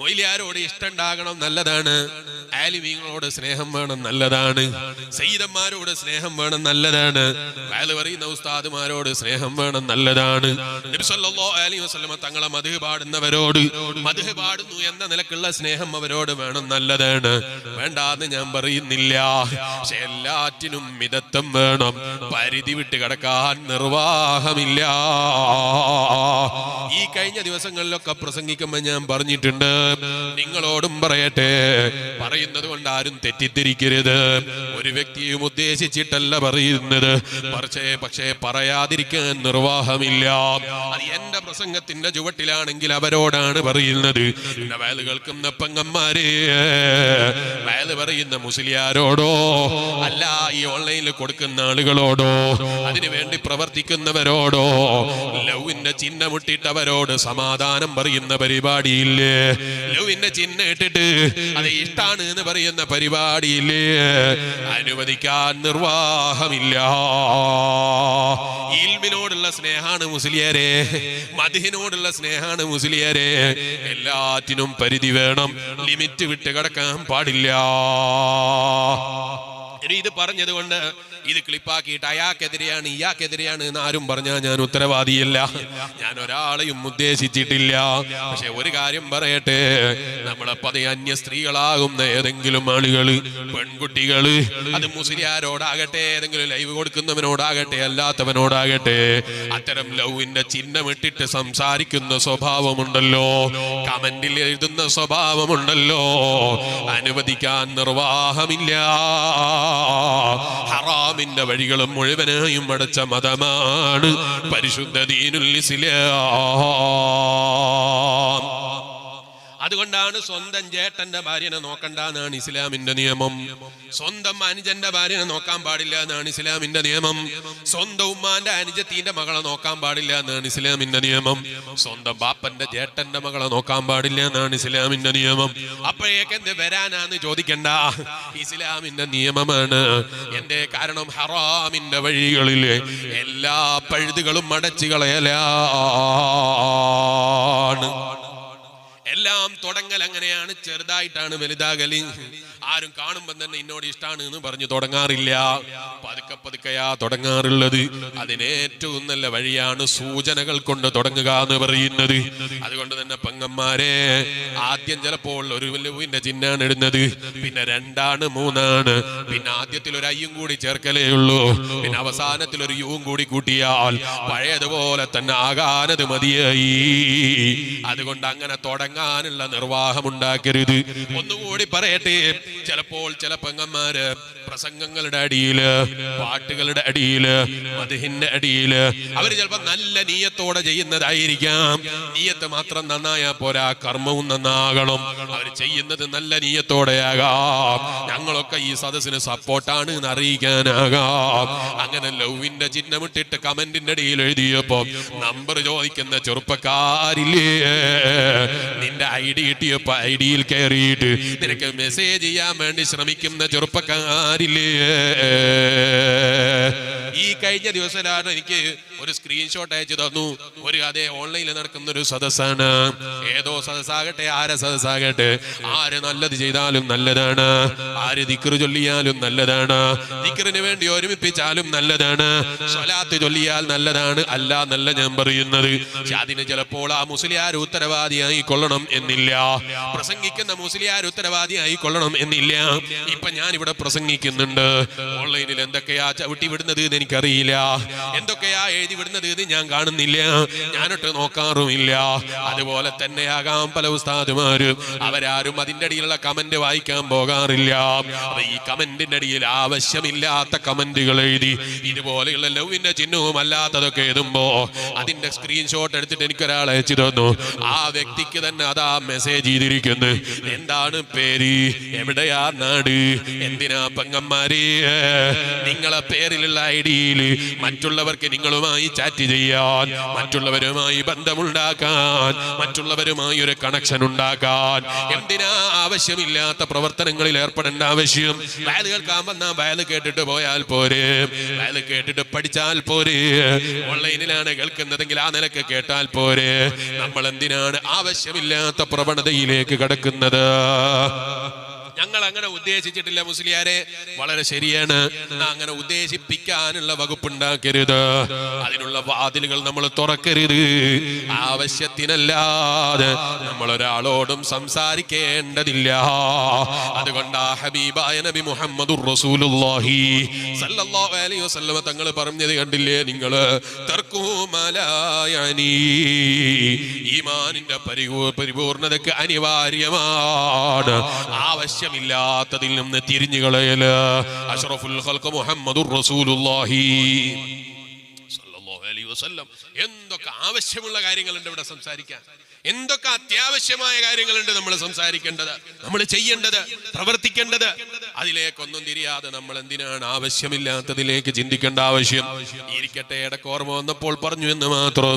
മൊയിലിയാരോട് ഇഷ്ടമുണ്ടാകണം നല്ലതാണ്. ആലിമീങ്ങളോട് സ്നേഹം വേണം നല്ലതാണ്. സയ്യിദന്മാരോട് സ്നേഹം വേണം നല്ലതാണ്. വയൽ പറയുന്ന ഉസ്താദുമാരോട് സ്നേഹം വേണം നല്ലതാണ്. തങ്ങളെ മധു പാടുന്നവരോട് മധു പാടുന്നു എന്ന നിലക്കുള്ള സ്നേഹം അവരോട് വേണം നല്ലതാണ്. വേണ്ടാന്ന് ഞാൻ പറയുന്നില്ല. പക്ഷെ എല്ലാറ്റിനും മിതത്വം വേണം. പരിധി വിട്ട് കിടക്കാൻ നിർവാഹമില്ല. ഈ കഴിഞ്ഞ ദിവസങ്ങളിലൊക്കെ പ്രസംഗിക്കുമ്പോൾ ഞാൻ പറഞ്ഞിട്ടുണ്ട് നിങ്ങളോടും പറയട്ടെ. പറയുന്നത് കൊണ്ട് ആരും തെറ്റിദ്ധരിക്കരുത്. ഒരു വ്യക്തിയും ഉദ്ദേശിച്ചിട്ടല്ല പറയുന്നത്. പക്ഷേ പക്ഷേ പറയാതിരിക്കാൻ നിർവാഹമില്ല. അത് എന്റെ പ്രസംഗത്തിന്റെ ചുവട്ടിലാണെങ്കിൽ അവരോടാണ് പറയുന്നത്. വയൽ കേൾക്കുന്ന പെങ്ങന്മാരെ വയൽ പറയുന്ന മുസ്ലിയാരോടോ അല്ല ഈ ഓൺലൈനിൽ കൊടുക്കുന്ന ആളുകളോടോ അതിനു വേണ്ടി പ്രവർത്തിക്കുന്നവരോടോ ലവിന്റെ ചിഹ്നമിട്ടിട്ടവരോട് സമാധാനം പറയുന്ന പരിപാടിയില്ലേ? ലവിന്റെ ചിഹ്നം ഇട്ടിട്ട് അത് ഇഷ്ടാണ് എന്ന് പറയുന്ന പരിപാടിയില്ലേ? അനുവദിക്കാൻ നിർവാഹമില്ല. ഇൽമിനോടുള്ള സ്നേഹാണ് മുസ്ലിയരെ മതിഹിനോടുള്ള സ്നേഹാണ് മുസ്ലിയരെ. എല്ലാറ്റിനും പരിധി വേണം ലിമിറ്റ് വിട്ട് കിടക്കാൻ പാടില്ല. ഇത് പറഞ്ഞത് കൊണ്ട് ഇത് ക്ലിപ്പാക്കിയിട്ട് അയാൾക്കെതിരെയാണ് ഇയാൾക്കെതിരെയാണ് എന്ന് ആരും പറഞ്ഞാൽ ഞാൻ ഉത്തരവാദിയല്ല. ഞാൻ ഒരാളെയും ഉദ്ദേശിച്ചിട്ടില്ല. പക്ഷെ ഒരു കാര്യം പറയട്ടെ നമ്മളെ പതി അന്യ സ്ത്രീകളാകുന്ന ഏതെങ്കിലും ആളുകൾ പെൺകുട്ടികൾ അത് മുസ്ലിയാരോടാകട്ടെ ഏതെങ്കിലും ലൈവ് കൊടുക്കുന്നവനോടാകട്ടെ അല്ലാത്തവനോടാകട്ടെ അത്തരം ലവിന്റെ ചിഹ്നമിട്ടിട്ട് സംസാരിക്കുന്ന സ്വഭാവമുണ്ടല്ലോ കമന്റിൽ എഴുതുന്ന സ്വഭാവമുണ്ടല്ലോ അനുവദിക്കാൻ നിർവാഹമില്ല. ഹറാമിന്റെ വഴികളും മുഴുവനായും അടച്ച മതമാണ് പരിശുദ്ധ ദീനുൽ ഇസ്ലാം. അതുകൊണ്ടാണ് സ്വന്തം ജേട്ടന്റെ ഭാര്യനെ നോക്കണ്ട എന്നാണ് ഇസ്ലാമിന്റെ നിയമം. സ്വന്തം അനുജന്റെ ഭാര്യനെ നോക്കാൻ പാടില്ല എന്നാണ് ഇസ്ലാമിന്റെ നിയമം. സ്വന്തം ഉമ്മാന്റെ അനുജത്തിന്റെ മകളെ നോക്കാൻ പാടില്ല എന്നാണ് ഇസ്ലാമിന്റെ നിയമം. സ്വന്തം ബാപ്പന്റെ ജേട്ടന്റെ മകളെ നോക്കാൻ പാടില്ല എന്നാണ് ഇസ്ലാമിന്റെ നിയമം. അപ്പോഴേക്ക് എന്ത് വരാനാന്ന് ചോദിക്കണ്ട. ഇസ്ലാമിന്റെ നിയമമാണ്. എന്റെ കാരണം? ഹറാമിന്റെ വഴികളിൽ എല്ലാ പഴുതുകളും അടച്ചു കളയലാണ്. എല്ലാം തുടങ്ങൽ അങ്ങനെയാണ് ചെറുതായിട്ടാണ് വലുതാകലി ആരും കാണുമ്പോൾ തന്നെ എന്നോട് ഇഷ്ടമാണ് എന്ന് പറഞ്ഞു തുടങ്ങാറില്ല. പതുക്കെ പതുക്കെയാ തുടങ്ങാറുള്ളത്. അതിനേറ്റവും നല്ല വഴിയാണ് സൂചനകൾ കൊണ്ട് തുടങ്ങുക എന്ന് പറയുന്നത്. അതുകൊണ്ട് തന്നെ പെങ്ങന്മാരെ ആദ്യം ചിലപ്പോൾ ഒരു വലുവിന്റെ ചിഹ്നാണ് ഇടുന്നത്. പിന്നെ രണ്ടാണ് മൂന്നാണ്. പിന്നെ ആദ്യത്തിൽ ഒരു അയ്യും കൂടി ചേർക്കലേ ഉള്ളൂ. പിന്നെ അവസാനത്തിൽ ഒരു യുവും കൂടി കൂട്ടിയാൽ പഴയതുപോലെ തന്നെ ആകാനത് മതിയായി. അതുകൊണ്ട് അങ്ങനെ തുടങ്ങാനുള്ള നിർവാഹം ഉണ്ടാക്കരുത് ഒന്നുകൂടി പറയട്ടെ ചിലപ്പോൾ ചില പെങ്ങന്മാര് പ്രസംഗങ്ങളുടെ അടിയിൽ പാട്ടുകളുടെ അടിയിൽ മധുഹിന്റെ അടിയിൽ അവർ ചിലപ്പോൾ നല്ല നീയത്തോടെ ചെയ്യുന്നതായിരിക്കാം. നീയത്ത് മാത്രം നന്നായാ പോരാ കർമ്മവും നന്നാകണം. അവർ ചെയ്യുന്നത് നല്ല നീയത്തോടെയാകാം. ഞങ്ങളൊക്കെ ഈ സദസ്സിന് സപ്പോർട്ടാണ് എന്ന് അറിയിക്കാനാകാം. അങ്ങനെ ലവിന്റെ ചിഹ്നമിട്ടിട്ട് കമന്റിന്റെ അടിയിൽ എഴുതിയപ്പോ നമ്പർ ചോദിക്കുന്ന ചെറുപ്പക്കാരില്ലേ? നിന്റെ ഐ ഡി കിട്ടിയപ്പോ ഐ ഡിയിൽ കയറിയിട്ട് നിനക്ക് മെസ്സേജ് ചെയ്യാൻ വേണ്ടി ശ്രമിക്കുന്ന ചെറുപ്പക്കാരില്ലേ ഈ കഴിഞ്ഞ ദിവസമാണ് എനിക്ക് ഒരു സ്ക്രീൻഷോട്ട് അയച്ചു തന്നു. ഒരു അതേ ഓൺലൈനിൽ നടക്കുന്ന ഒരു സദസ്സാണ്. ഏതോ സദസ്സാകട്ടെ ആരെ സദസ്സാകട്ടെ. ആര് നല്ലത് ചെയ്താലും നല്ലതാണ്. ആര് ദിക്കറ് ചൊല്ലിയാലും നല്ലതാണ്. ദിക്കറിന് വേണ്ടി ഒരുമിപ്പിച്ചാലും നല്ലതാണ്. സ്വലാത്ത് ചൊല്ലിയാൽ നല്ലതാണ്. അല്ല നല്ല ഞാൻ പറയുന്നത്. അതിന് ചിലപ്പോൾ ആ മുസ്ലിയാർ ഉത്തരവാദിയായി കൊള്ളണം എന്നില്ല. പ്രസംഗിക്കുന്ന മുസ്ലിയാർ ഉത്തരവാദിയായി കൊള്ളണം എന്നില്ല. ഇപ്പൊ ഞാൻ ഇവിടെ പ്രസംഗിക്കുന്നുണ്ട്. ഓൺലൈനിൽ എന്തൊക്കെയാ ചവിട്ടി വിടുന്നത് എന്ന് എനിക്കറിയില്ല. എന്തൊക്കെയാ എഴുതി വിടുന്നത് എന്ന് ഞാൻ കാണുന്നില്ല. ഞാനൊട്ട് നോക്കാറുമില്ല. അതുപോലെ തന്നെയാകാം പല ഉസ്താദുമാരും. അവരാരും അതിന്റെ അടിയിലുള്ള കമന്റ് വായിക്കാൻ പോകാറില്ല. ഈ കമന്റിന്റെ അടിയിൽ ആവശ്യമില്ലാത്ത കമന്റുകൾ എഴുതി ഇതുപോലെയുള്ള ലവിന്റെ ചിഹ്നവും അല്ലാത്തതൊക്കെ എഴുതുമ്പോ അതിന്റെ സ്ക്രീൻഷോട്ട് എടുത്തിട്ട് എനിക്കൊരാൾ അയച്ചു തന്നു. ആ വ്യക്തിക്ക് തന്നെ അതാ മെസ്സേജ് ചെയ്തിരിക്കുന്നു. എന്താണ് പേര്? എവിടെയാ നാട്? എന്തിനാ പെങ്ങന്മാരെ? നിങ്ങളെ പേരിലുള്ള ഐ ഡിയിൽ മറ്റുള്ളവർക്ക് നിങ്ങളുമായി ചാറ്റ് ചെയ്യാൻ മറ്റുള്ളവരുമായി ബന്ധമുണ്ടാക്കാൻ മറ്റുള്ളവരുമായി ഒരു കണക്ഷൻ ഉണ്ടാക്കാൻ. എന്തിനാ ആവശ്യമില്ലാത്ത പ്രവർത്തനങ്ങളിൽ ഏർപ്പെടേണ്ട ആവശ്യം? വയൽ കേൾക്കാൻ വന്നാ വയൽ കേട്ടിട്ട് പോയാൽ പോരെ. വയൽ കേട്ടിട്ട് പഠിച്ചാൽ പോരെ. ഓൺലൈനിലാണ് കേൾക്കുന്നതെങ്കിൽ ആ നിലയ്ക്ക് കേട്ടാൽ പോരെ. നമ്മൾ ആവശ്യമില്ലാത്ത പ്രവണതയിലേക്ക് കടക്കുന്നത്. ഞങ്ങൾ അങ്ങനെ ഉദ്ദേശിച്ചിട്ടില്ല മുസ്ലിയാരെ. വളരെ ശരിയാണ്. അങ്ങനെ ഉദ്ദേശിപ്പിക്കാനുള്ള വകുപ്പുണ്ടാക്കരുത്. അതിനുള്ള വാതിലുകൾ നമ്മൾ തുറക്കരുത്. ആവശ്യത്തിനല്ലാതെ നമ്മൾ ഒരാളോടും സംസാരിക്കേണ്ടതില്ല. അതുകൊണ്ട് ഹബീബായ നബി മുഹമ്മദ് അലൈഹി തങ്ങൾ പറഞ്ഞത് കണ്ടില്ലേ നിങ്ങൾ തർക്കുമലായനി ഈമാനിന്റെ പരിപൂർണതയ്ക്ക് അനിവാര്യമാണ്. ആവശ്യമില്ലാത്തതിൽ നിന്ന് തിരിഞ്ഞു കളയൽ. അഷ്റഫുൽ മുഹമ്മദുർ അലൈഹി വസല്ലം. എന്തൊക്കെ ആവശ്യമുള്ള കാര്യങ്ങളുണ്ട് ഇവിടെ സംസാരിക്കാൻ? എന്തൊക്കെ അത്യാവശ്യമായ കാര്യങ്ങളുണ്ട് നമ്മൾ സംസാരിക്കേണ്ടത്? നമ്മൾ ചെയ്യേണ്ടത് പ്രവർത്തിക്കേണ്ടത്? അതിലേക്കൊന്നും തിരിയാതെ നമ്മൾ എന്തിനാണ് ആവശ്യമില്ലാത്തതിലേക്ക് ചിന്തിക്കേണ്ട ആവശ്യം? ഇരിക്കട്ടെ ഇടക്കോർമ്മ വന്നപ്പോൾ പറഞ്ഞു എന്ന് മാത്രം.